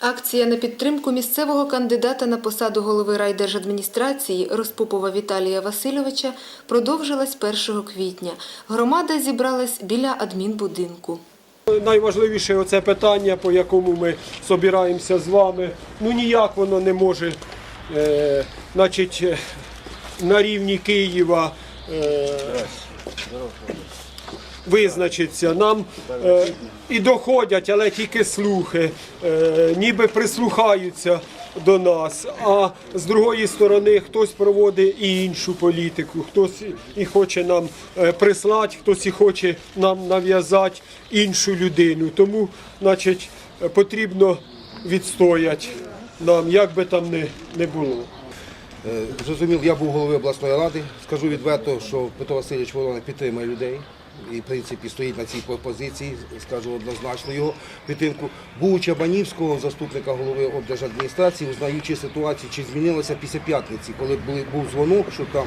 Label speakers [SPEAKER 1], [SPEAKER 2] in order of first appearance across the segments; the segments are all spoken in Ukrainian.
[SPEAKER 1] Акція на підтримку місцевого кандидата на посаду голови райдержадміністрації Розпопова Віталія Васильовича продовжилась 1 квітня. Громада зібралась біля адмінбудинку.
[SPEAKER 2] Найважливіше оце питання, по якому ми собираємося з вами. Ну ніяк воно не може, е, значить, е, на рівні Києва е, визначиться. Нам е, і доходять, але тільки слухи, е, ніби прислухаються до нас. А з другої сторони хтось проводить і іншу політику, хтось і хоче нам е, прислати, хтось і хоче нам нав'язати іншу людину. Тому, значить, потрібно відстояти нам, як би там не, не було.
[SPEAKER 3] Е, Зрозумів, я був головою обласної ради. Скажу відверто, що Петро Васильович Ворона підтримує людей і, в принципі, стоїть на цій позиції, скажу однозначно його підтримку. Був Чабанівського заступника голови облдержадміністрації, узнаючи ситуацію, чи змінилося після п'ятниці, коли був дзвонок, що там.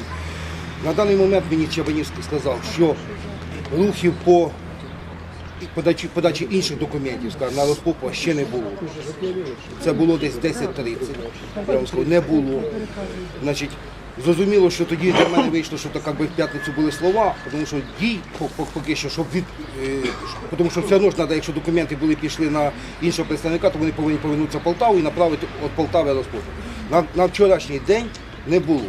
[SPEAKER 3] На даний момент мені Чабанівський сказав, що рухів по подачі, подачі інших документів, скажімо, на розпопа ще не було. Це було десь 10.30. Я вам скажу, не було. Значить, зрозуміло, що тоді для мене вийшло, що так якби в п'ятницю були слова, тому що дій по- по- поки що, щоб від. е, Тому що все одно ж треба, якщо документи були пішли на іншого представника, то вони повинні повернутися в Полтаву і направити від Полтави розпопу. На, на вчорашній день не було.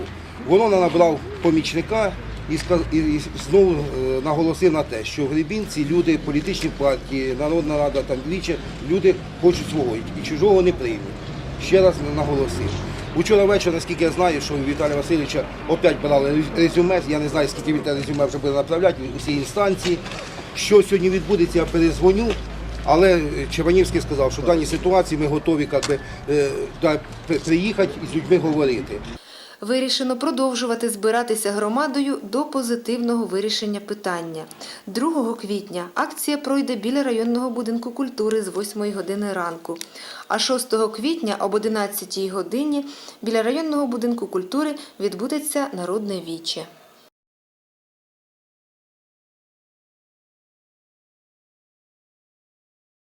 [SPEAKER 3] Воно набрав помічника і, і, і знову е, наголосив на те, що в Гребінці люди, політичні партії, Народна Рада, там двічі, люди хочуть свого і чужого не приймуть. Ще раз наголосив. Учора ввечері, наскільки я знаю, що Віталія Васильовича опять брали резюме. Я не знаю, скільки він те резюме вже буде направляти усі інстанції. Що сьогодні відбудеться, я перезвоню. Але Черванівський сказав, що в даній ситуації ми готові би, е, приїхати і з людьми говорити.
[SPEAKER 1] Вирішено продовжувати збиратися громадою до позитивного вирішення питання. 2 квітня акція пройде біля районного будинку культури з 8 години ранку, а 6 квітня об 11 годині біля районного будинку культури відбудеться народне віче.